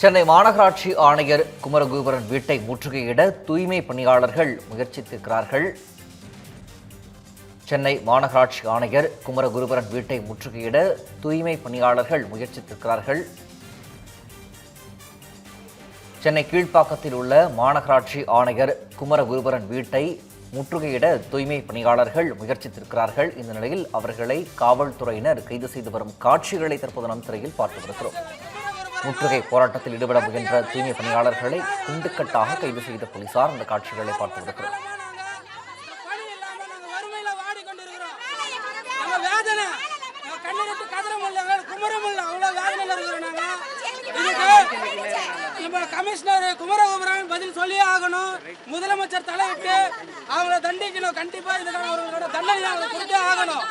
சென்னை மாநகராட்சி ஆணையர் குமரகுபரன் வீட்டை முற்றுகையிட தூய்மை பணியாளர்கள் முயற்சித்திருக்கிறார்கள். சென்னை மாநகராட்சி ஆணையர் குமரகுருபரன் வீட்டை முற்றுகையிட தூய்மை பணியாளர்கள் முயற்சித்திருக்கிறார்கள். சென்னை கீழ்ப்பாக்கத்தில் உள்ள மாநகராட்சி ஆணையர் குமரகுருபரன் வீட்டை முற்றுகையிட தூய்மை பணியாளர்கள் முயற்சித்திருக்கிறார்கள். இந்த நிலையில் அவர்களை காவல்துறையினர் கைது செய்து வரும் காட்சிகளை தற்போது நம் திரையில் பார்த்து வருகிறோம். முற்றுகை போராட்டத்தில் ஈடுபட முயன்ற தூய்மை பணியாளர்களை குண்டுக்கட்டாக கைது செய்த போலீசார் அந்த காட்சிகளை பார்த்து வருகிறார் வேதனை. நம்ம கமிஷனர் குமரகுமரன் பதில் சொல்லியே ஆகணும் முதலமைச்சர் தலையிட்டு அவங்கள தண்டிக்கணும் கண்டிப்பா இதுக்கான ஒரு தண்டனை கொடுத்தே ஆகணும்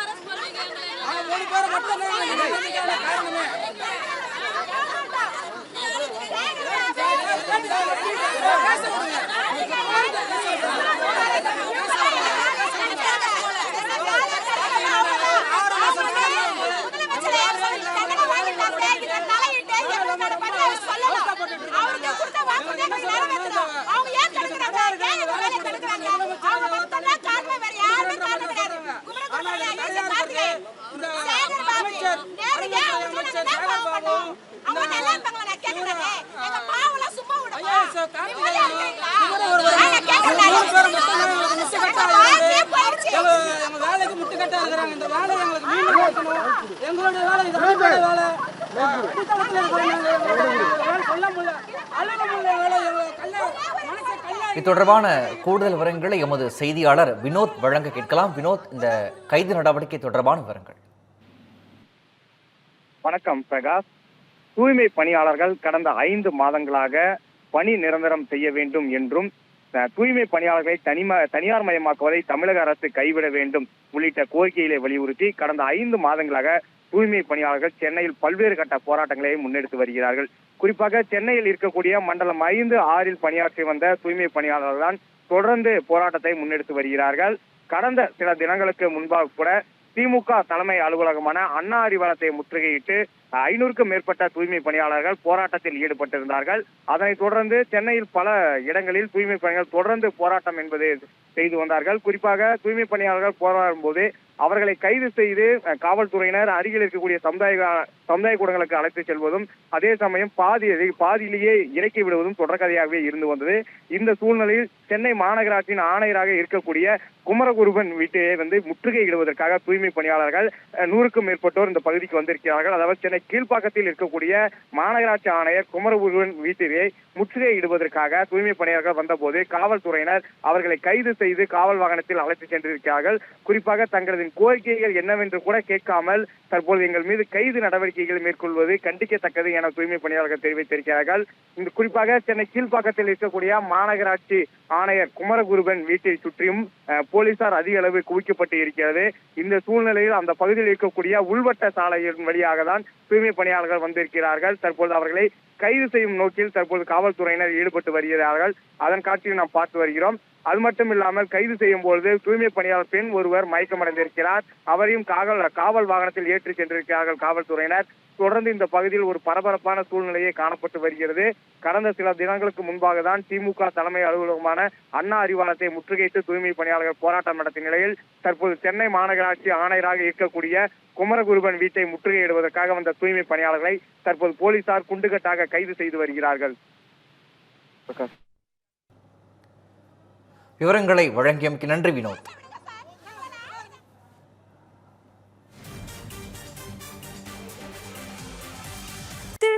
எங்க வேலைக்கு முட்டுக்கட்டா இருக்கிறாங்க இந்த வேலை எங்களுக்கு மீண்டும் நடத்தணும் எங்களுடைய வேலை இது வேலை தொடர்பான கூடுதல் விவரங்களை எமது செய்தியாளர் வினோத் வழங்க கேட்கலாம். வினோத் இந்த கைது நடவடிக்கை தொடர்பான விவரங்கள். வணக்கம் பிரகாஷ். தூய்மை பணியாளர்கள் கடந்த ஐந்து மாதங்களாக பணி நிரந்தரம் செய்ய வேண்டும் என்றும் தூய்மை பணியாளர்களை தனிம தனியார் மயமாக்குவதை தமிழக அரசு கைவிட வேண்டும் உள்ளிட்ட கோரிக்கைகளை வலியுறுத்தி கடந்த ஐந்து மாதங்களாக தூய்மை பணியாளர்கள் சென்னையில் பல்வேறு கட்ட போராட்டங்களை முன்னெடுத்து வருகிறார்கள். குறிப்பாக சென்னையில் இருக்கக்கூடிய மண்டலம் ஐந்து ஆறில் பணியாற்றி வந்த தூய்மை பணியாளர்கள் தான் தொடர்ந்து போராட்டத்தை முன்னெடுத்து வருகிறார்கள். கடந்த சில தினங்களுக்கு முன்பாக கூட திமுக தலைமை அலுவலகமான அண்ணா அறிவாலயத்தை முற்றுகையிட்டு ஐநூறுக்கும் மேற்பட்ட தூய்மை பணியாளர்கள் போராட்டத்தில் ஈடுபட்டிருந்தார்கள். அதனைத் தொடர்ந்து சென்னையில் பல இடங்களில் தூய்மை பணிகள் தொடர்ந்து போராட்டம் என்பது செய்து வந்தார்கள். குறிப்பாக தூய்மை பணியாளர்கள் போராடும் போது அவர்களை கைது செய்து காவல்துறையினர் அருகில் இருக்கக்கூடிய சமுதாய சமுதாய கூடங்களுக்கு அழைத்து செல்வதும் அதே சமயம் பாதி பாதியிலேயே இறக்கி விடுவதும் தொடர்கதையாகவே இருந்து வந்தது. இந்த சூழ்நிலையில் சென்னை மாநகராட்சியின் ஆணையராக இருக்கக்கூடிய குமரகுருபன் வீட்டையே வந்து முற்றுகையிடுவதற்காக தூய்மை பணியாளர்கள் நூறுக்கும் மேற்பட்டோர் இந்த பகுதிக்கு வந்திருக்கிறார்கள். அதாவது சென்னை கீழ்ப்பாக்கத்தில் இருக்கக்கூடிய மாநகராட்சி ஆணையர் குமரகுருவன் வீட்டிலே முற்றுகையிடுவதற்காக தூய்மை பணியாளர்கள் வந்தபோது காவல்துறையினர் அவர்களை கைது செய்து செய்து காவல் வாகனத்தில் அழைத்து சென்றிருக்கிறார்கள். குறிப்பாக தங்களது கோரிக்கைகள் என்னவென்று கூட கேட்காமல் தற்போது எங்கள் மீது கைது நடவடிக்கைகளை மேற்கொள்வது கண்டிக்கத்தக்கது என தூய்மை பணியாளர்கள் தெரிவித்திருக்கிறார்கள். இந்த குறிப்பாக சென்னை கீழ்ப்பாக்கத்தில் இருக்கக்கூடிய மாநகராட்சி ஆணையர் குமரகுருபன் வீட்டை சுற்றியும் போலீசார் அதிக அளவு குவிக்கப்பட்டு இருக்கிறது. இந்த சூழ்நிலையில் அந்த பகுதியில் இருக்கக்கூடிய உள்வட்ட சாலையின் வழியாக தான் தூய்மை பணியாளர்கள் வந்திருக்கிறார்கள். தற்போது அவர்களை கைது செய்யும் நோக்கில் தற்போது காவல்துறையினர் ஈடுபட்டு வருகிறார்கள். அதன் காட்சியை நாம் பார்த்து வருகிறோம். அது மட்டும் இல்லாமல் கைது செய்யும் பொழுது தூய்மை பணியாளர் பெண் ஒருவர் மயக்கமடைந்திருக்கிறார். அவரையும் காவல் காவல் வாகனத்தில் ஏற்றி சென்றிருக்கிறார்கள் காவல்துறையினர். தொடர்ந்து இந்த பகுதியில் ஒரு பரபரப்பான சூழ்நிலையே காணப்பட்டு வருகிறது. கடந்த சில தினங்களுக்கு முன்பாக தான் திமுக தலைமை அலுவலகமான அண்ணா அறிவாலயத்தை முற்றுகையிட்டு தூய்மை பணியாளர்கள் போராட்டம் நடத்திய நிலையில் தற்போது சென்னை மாநகராட்சி ஆணையராக இருக்கக்கூடிய குமரகுருபன் வீட்டை முற்றுகையிடுவதற்காக வந்த தூய்மை பணியாளர்களை தற்போது போலீசார் குண்டுகட்டாக கைது செய்து வருகிறார்கள். விவரங்களை வழங்கியமைக்கு நன்றி வினோத்.